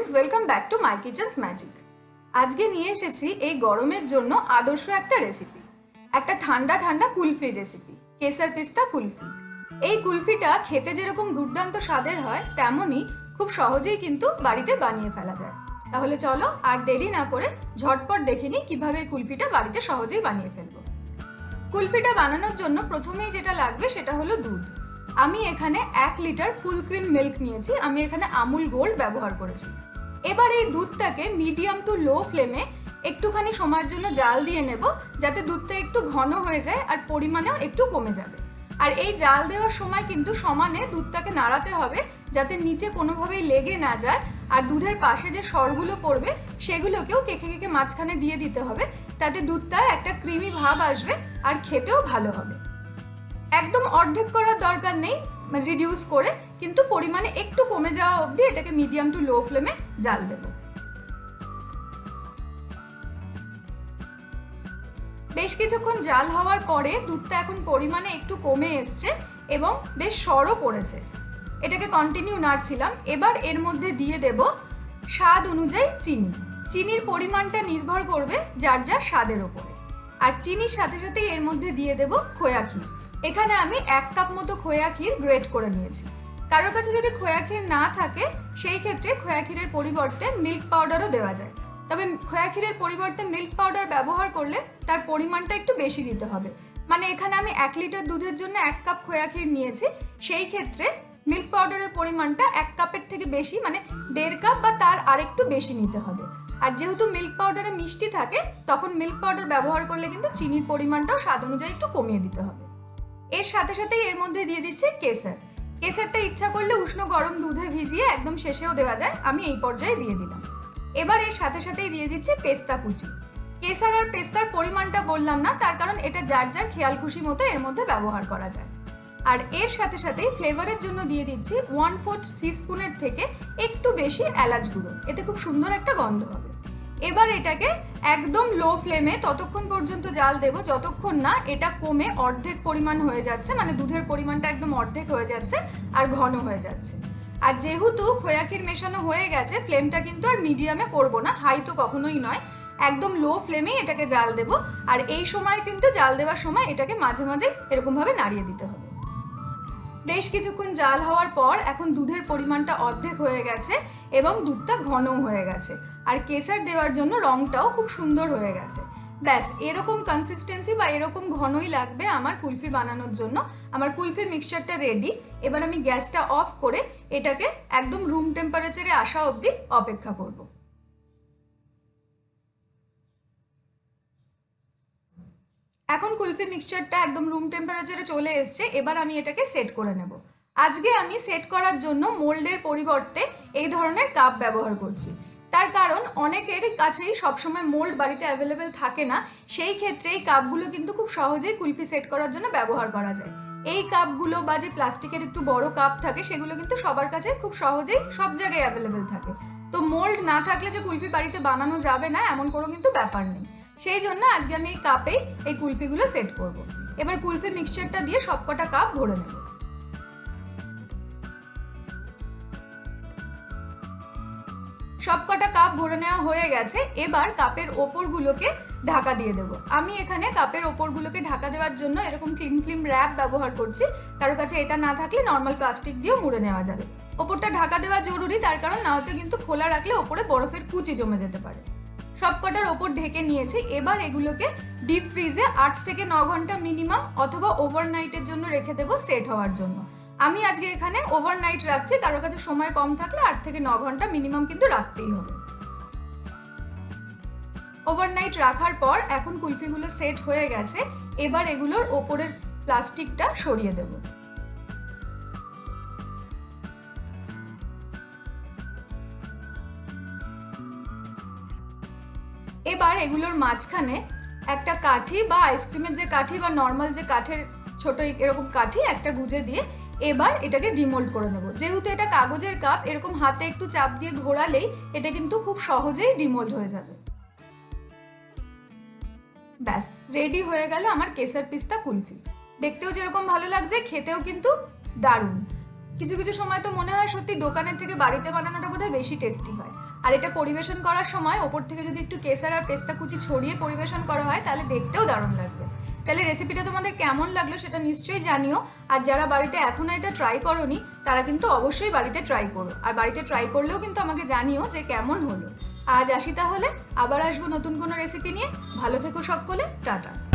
Friends welcome back to my kitchens magic আজকে নিয়ে এসেছি এই গরমের জন্য আদর্শ একটা রেসিপি একটা ঠান্ডা ঠান্ডা কুলফির রেসিপি কেসার পিস্তা কুলফি। এই কুলফিটা খেতে যেরকম দুর্দান্ত স্বাদের হয়, তেমনই খুব সহজেই কিন্তু বাড়িতে বানিয়ে ফেলা যায়। তাহলে চলো আর দেরি না করে ঝটপট দেখে নিই কীভাবে কুলফিটা বাড়িতে সহজেই বানিয়ে ফেলব। কুলফিটা বানানোর জন্য প্রথমেই যেটা লাগবে সেটা হলো দুধ। আমি এখানে এক লিটার ফুল ক্রিম মিল্ক নিয়েছি, আমি এখানে আমুল গোল্ড ব্যবহার করেছি। এবার এই দুধটাকে মিডিয়াম টু লো ফ্লেমে একটুখানি সময়ের জন্য জাল দিয়ে নেব, যাতে দুধটা একটু ঘন হয়ে যায় আর পরিমাণেও একটু কমে যাবে। আর এই জাল দেওয়ার সময় কিন্তু সমানে দুধটাকে নাড়াতে হবে, যাতে নিচে কোনোভাবেই লেগে না যায়। আর দুধের পাশে যে সরগুলো পড়বে, সেগুলোকেও কেকে কেকে মাঝখানে দিয়ে দিতে হবে, তাতে দুধটা একটা ক্রিমি ভাব আসবে আর খেতেও ভালো হবে। একদম অর্ধেক করার দরকার নেই রিডিউস করে কিন্তু পরিমাণে একটু কমে যাওয়া অবধি এটাকে মিডিয়াম টু লো ফ্লেমে জাল দেব। বেশ কিছুক্ষণ জাল হওয়ার পরে দুধটা এখন পরিমাণে একটু কমে এসছে এবং বেশ সরও পড়েছে। এটাকে কন্টিনিউ নাড়ছিলাম, এবার এর মধ্যে দিয়ে দেব স্বাদ অনুযায়ী চিনি। চিনির পরিমাণটা নির্ভর করবে যার যার স্বাদের ওপরে। আর চিনির সাথে সাথে এর মধ্যে দিয়ে দেব খোয়া ক্ষীর। এখানে আমি এক কাপ মতো খোয়া ক্ষীর গ্রেট করে নিয়েছি। কারোর কাছে যদি খোয়া ক্ষীর না থাকে, সেই ক্ষেত্রে খোয়া ক্ষীরের পরিবর্তে মিল্ক পাউডারও দেওয়া যায়। তবে খোয়া ক্ষীরের পরিবর্তে মিল্ক পাউডার ব্যবহার করলে তার পরিমাণটা একটু বেশি দিতে হবে। মানে এখানে আমি এক লিটার দুধের জন্য এক কাপ খোয়া ক্ষীর নিয়েছি, সেই ক্ষেত্রে মিল্ক পাউডারের পরিমাণটা এক কাপের থেকে বেশি মানে দেড় কাপ বা তার আরেকটু বেশি নিতে হবে। আর যেহেতু মিল্ক পাউডারে মিষ্টি থাকে, তখন মিল্ক পাউডার ব্যবহার করলে কিন্তু চিনির পরিমাণটাও স্বাদ অনুযায়ী একটু কমিয়ে দিতে হবে। এর সাথে সাথেই এর মধ্যে দিয়ে দিচ্ছে কেসার। কেসারটা ইচ্ছা করলে উষ্ণ গরম দুধে ভিজিয়ে একদম শেষেও দেওয়া যায়। আমি এই পর্যায়ে দিয়ে দিলাম। এবার এর সাথে সাথেই দিয়ে দিচ্ছি পেস্তা কুচি। কেসার আর পেস্তার পরিমাণটা বললাম না, তার কারণ এটা যার যার খেয়াল খুশি মতো এর মধ্যে ব্যবহার করা যায়। আর এর সাথে সাথেই ফ্লেভারের জন্য দিয়ে দিচ্ছি ওয়ান ফোর্থ স্পুনের থেকে একটু বেশি এলাচ গুঁড়ো। এতে খুব সুন্দর একটা গন্ধ হবে। এবার এটাকে একদম লো ফ্লেমে ততক্ষণ পর্যন্ত জাল দেব, যতক্ষণ না এটা কমে অর্ধেক পরিমাণ হয়ে যাচ্ছে মানে দুধের পরিমাণটা একদম অর্ধেক হয়ে যাচ্ছে আর ঘন হয়ে যাচ্ছে। আর যেহেতু খোয়াক্ষীর মেশানো হয়ে গেছে ফ্লেমটা কিন্তু আর মিডিয়ামে করব না হাই তো কখনোই নয়, একদম লো ফ্লেমেই এটাকে জাল দেব। আর এই সময় কিন্তু জাল দেওয়ার সময় এটাকে মাঝে মাঝে এরকমভাবে নাড়িয়ে দিতে হবে। বেশ কিছুক্ষণ জাল হওয়ার পর এখন দুধের পরিমাণটা অর্ধেক হয়ে গেছে এবং দুধটা ঘনও হয়ে গেছে। আর কেসার দেওয়ার জন্য রংটাও খুব সুন্দর হয়ে গেছে। ব্যাস, এরকম কনসিস্টেন্সি বা এরকম ঘনই লাগবে আমার কুলফি বানানোর জন্য। আমার কুলফি মিক্সচারটা রেডি এবার আমি গ্যাসটা অফ করে এটাকে একদম রুম টেম্পারেচারে আসা অবধি অপেক্ষা করব। এখন কুলফি মিক্সচারটা একদম রুম টেম্পারেচারে চলে এসছে। এবার আমি এটাকে সেট করে নেব। আজকে আমি সেট করার জন্য মোল্ডের পরিবর্তে এই ধরনের কাপ ব্যবহার করছি। তার কারণ অনেকের কাছেই সবসময় মোল্ড বাড়িতে অ্যাভেলেবেল থাকে না। সেই ক্ষেত্রে এই কাপগুলো কিন্তু খুব সহজেই কুলফি সেট করার জন্য ব্যবহার করা যায়। এই কাপগুলো বা যে প্লাস্টিকের একটু বড় কাপ থাকে, সেগুলো কিন্তু সবার কাছে খুব সহজেই সব জায়গায় অ্যাভেলেবেল থাকে। তো মোল্ড না থাকলে যে কুলফি বাড়িতে বানানো যাবে না, এমন কোনো কিন্তু ব্যাপার নেই। সেই জন্য আজকে আমি এই কাপেই এই কুলফিগুলো সেট করব। এবার কুলফি মিক্সচারটা দিয়ে সবকটা কাপ ভরে নেব। সবকটা কাপ ভরে নেওয়া হয়ে গেছে, এবার কাপের ওপরগুলোকে ঢাকা দিয়ে দেবো। আমি এখানে কাপের ওপরগুলোকে ঢাকা দেওয়ার জন্য এরকম ক্লিন ফিল্ম র্যাপ ব্যবহার করছি। কারোর কাছে এটা না থাকলে নর্মাল প্লাস্টিক দিয়েও মুড়ে নেওয়া যাবে। ওপরটা ঢাকা দেওয়া জরুরি, তার কারণ না হয়তো কিন্তু খোলা রাখলে ওপরে বরফের কুচি জমে যেতে পারে। সবকটার ওপর ঢেকে নিয়েছি, এবার এগুলোকে ডিপ ফ্রিজে আট থেকে ন ঘণ্টা মিনিমাম অথবা ওভারনাইটের জন্য রেখে দেবো সেট হওয়ার জন্য। আমি আজকে এখানে ওভারনাইট রাখছি কারোর কাছে সময় কম থাকলে আট থেকে ন ঘণ্টা মিনিমাম কিন্তু রাখতেই হবে। ওভারনাইট রাখার পর এখন কুলফিগুলো সেট হয়ে গেছে, এবার এগুলোর ওপরের প্লাস্টিকটা সরিয়ে দেবো। এবার এগুলোর মাঝখানে একটা কাঠি বা আইসক্রিমের যে কাঠি বা নর্মাল যে কাঠের ছোট এরকম কাঠি একটা গুজে দিয়ে এবার এটাকে ডিমোল্ড করে নেব। যেহেতু এটা কাগজের কাপ এরকম হাতে একটু চাপ দিয়ে ঘোরালেই এটা কিন্তু খুব সহজেই ডিমোল্ড হয়ে যাবে। ব্যাস রেডি হয়ে গেল আমার কেসার পিস্তা কুলফি। দেখতেও যেরকম ভালো লাগছে, খেতেও কিন্তু দারুণ। কিছু কিছু সময় তো মনে হয় সত্যি দোকানের থেকে বাড়িতে বানানোটা বোধহয় বেশি টেস্টি হয়। আর এটা পরিবেশন করার সময় ওপর থেকে যদি একটু কেসার আর পেস্তা কুচি ছড়িয়ে পরিবেশন করা হয়, তাহলে দেখতেও দারুণ লাগবে। তাহলে রেসিপিটা তোমাদের কেমন লাগল সেটা নিশ্চয়ই জানিও। আর যারা বাড়িতে এখনও এটা ট্রাই করনি, তারা কিন্তু অবশ্যই বাড়িতে ট্রাই করো। আর বাড়িতে ট্রাই করলেও কিন্তু আমাকে জানিও যে কেমন হলো। আজ আসি তাহলে, আবার আসব নতুন কোনো রেসিপি নিয়ে। ভালো থেকো সকলে, টাটা।